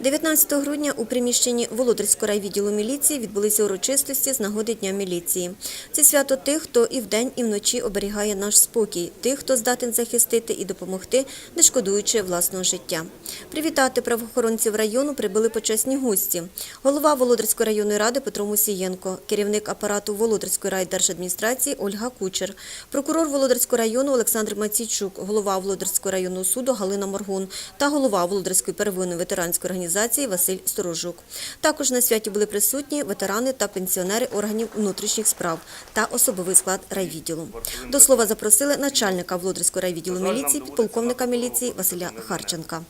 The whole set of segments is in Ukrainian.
19 грудня у приміщенні Володарського райвідділу міліції відбулися урочистості з нагоди Дня міліції. Це свято тих, хто і вдень, і вночі оберігає наш спокій, тих, хто здатен захистити і допомогти, не шкодуючи власного життя. Привітати правоохоронців району прибули почесні гості. Голова Володарської районної ради Петро Мусієнко, керівник апарату Володарської райдержадміністрації Ольга Кучер, прокурор Володарського району Олександр Маційчук, голова Володарського районного суду Галина Моргун та голова Володарської первинної ветеранської організації Василь Сторожук. Також на святі були присутні ветерани та пенсіонери органів внутрішніх справ та особовий склад райвідділу. До слова запросили начальника Володарського райвідділу міліції, підполковника міліції Василя Харченка.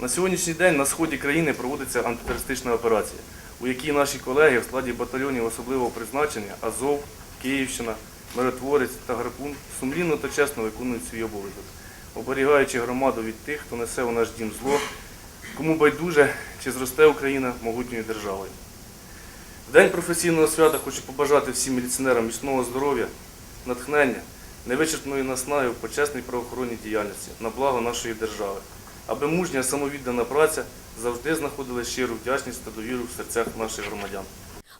На сьогоднішній день на сході країни проводиться антитерористична операція, у якій наші колеги в складі батальйонів особливого призначення Азов, Київщина, Миротворець та Гарпун сумлінно та чесно виконують свій обов'язок, оберігаючи громаду від тих, хто несе у наш дім зло, кому байдуже, чи зросте Україна могутньою державою. В день професійного свята хочу побажати всім міліціонерам міцного здоров'я, натхнення, невичерпної наснаги в почесній правоохоронній діяльності на благо нашої держави, аби мужня самовіддана праця завжди знаходила щиру вдячність та довіру в серцях наших громадян.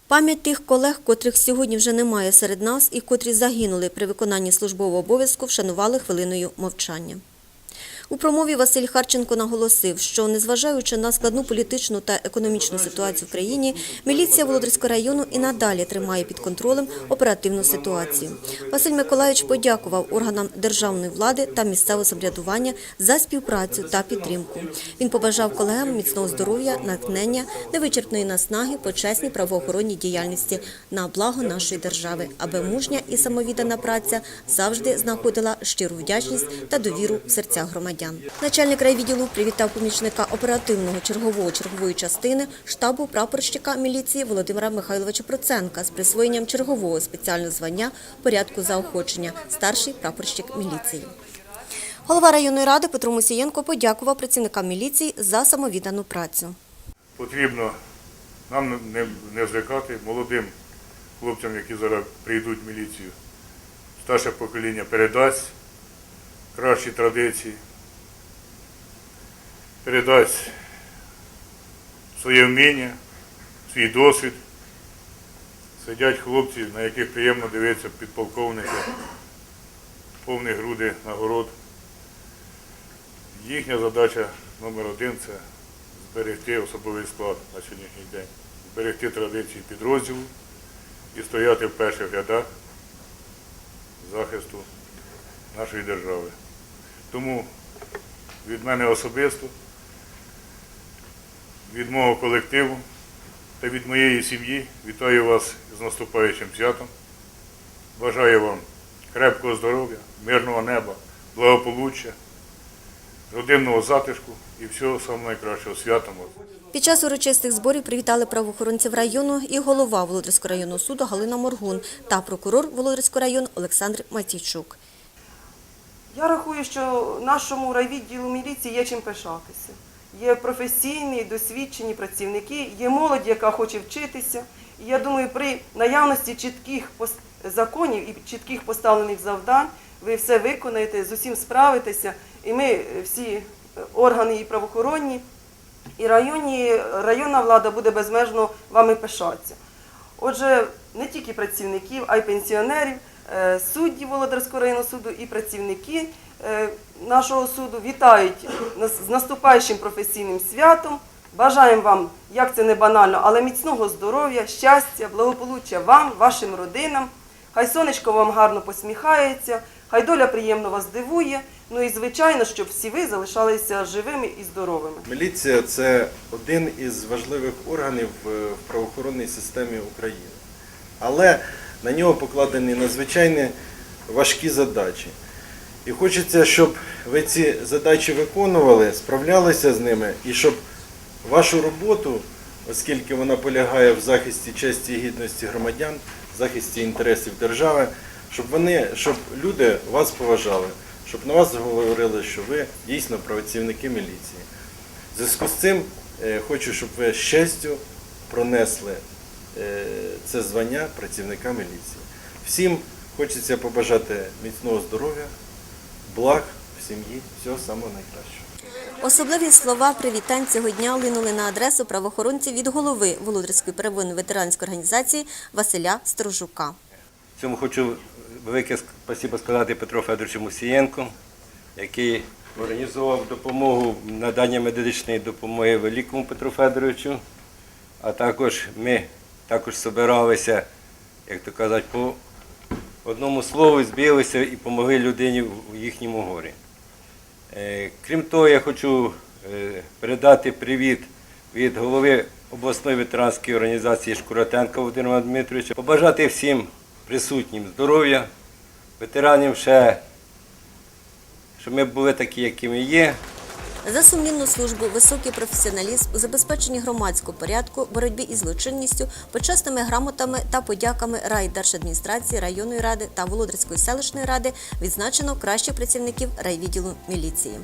Пам'ять тих колег, котрих сьогодні вже немає серед нас і котрі загинули при виконанні службового обов'язку, вшанували хвилиною мовчання. У промові Василь Харченко наголосив, що незважаючи на складну політичну та економічну ситуацію в країні, міліція Володарського району і надалі тримає під контролем оперативну ситуацію. Василь Миколаївич подякував органам державної влади та місцевого самоврядування за співпрацю та підтримку. Він побажав колегам міцного здоров'я, натхнення, невичерпної наснаги, почесній правоохоронній діяльності на благо нашої держави, аби мужня і самовіддана праця завжди знаходила щиру вдячність та довіру в серцях громадян. Начальник райвідділу привітав помічника оперативного чергового чергової частини штабу прапорщика міліції Володимира Михайловича Проценка з присвоєнням чергового спеціального звання порядку заохочення старший прапорщик міліції. Голова районної ради Петро Мусієнко подякував працівникам міліції за самовіддану працю. потрібно нам не звикати молодим хлопцям, які зараз прийдуть в міліцію. Старше покоління передасть кращі традиції, передасть своє вміння, свій досвід. Сидять хлопці, на яких приємно дивитися підполковники, повні груди нагород. Їхня задача номер один це зберегти особовий склад на сьогоднішній день, зберегти традиції підрозділу і стояти в перших рядах захисту нашої держави. Тому від мене особисто, від мого колективу та від моєї сім'ї вітаю вас з наступаючим святом. Бажаю вам крепкого здоров'я, мирного неба, благополуччя, родинного затишку і всього самого найкращого святом. Під час урочистих зборів привітали правоохоронців району і голова Володарського районного суду Галина Моргун та прокурор Володарського району Олександр Матійчук. Я рахую, що нашому райвідділу міліції є чим пишатися. Є професійні, досвідчені працівники, є молодь, яка хоче вчитися. І я думаю, при наявності чітких законів і чітких поставлених завдань ви все виконаєте, з усім справитеся. І ми е, всі е, органи і правоохоронні, і районні, районна влада буде безмежно вами пишатися. Отже, не тільки працівників, а й пенсіонерів, е, судді Володарського районного суду і працівники е, нашого суду вітають нас з наступаючим професійним святом. Бажаємо вам, як це не банально, але міцного здоров'я, щастя, благополуччя вам, вашим родинам. Хай сонечко вам гарно посміхається, хай доля приємно вас дивує. Ну і звичайно, щоб всі ви залишалися живими і здоровими. Міліція це один із важливих органів е, в правоохоронній системі України. Але на нього покладені надзвичайно важкі задачі. І хочеться, щоб ви ці задачі виконували, справлялися з ними, і щоб вашу роботу, оскільки вона полягає в захисті честі і гідності громадян, захисті інтересів держави, щоб вони, щоб люди вас поважали, щоб на вас говорили, що ви дійсно працівники міліції. В зв'язку з цим е, хочу, щоб ви з честю пронесли це звання працівника міліції. Всім хочеться побажати міцного здоров'я, благ в сім'ї, всього самого найкращого. Особливі слова привітань цього дня линули на адресу правоохоронців від голови Володарської первинної ветеранської організації Василя Строжука. Цьому хочу велике спасибо сказати Петру Федоровичу Мусієнку, який організував допомогу надання медичної допомоги великому Петру Федоровичу. А також ми також збиралися, як то кажуть, по одному слову збилися і допомогли людині в їхньому горі. Е, Крім того, я хочу е, передати привіт від голови обласної ветеранської організації Шкуротенка Володимира Дмитровича, побажати всім присутнім здоров'я, ветеранів ще, щоб ми були такі, якими є, За сумлінну службу, високий професіоналізм у забезпеченні громадського порядку, боротьбі із злочинністю, почесними грамотами та подяками райдержадміністрації, районної ради та Володарської селищної ради відзначено кращих працівників райвідділу міліції.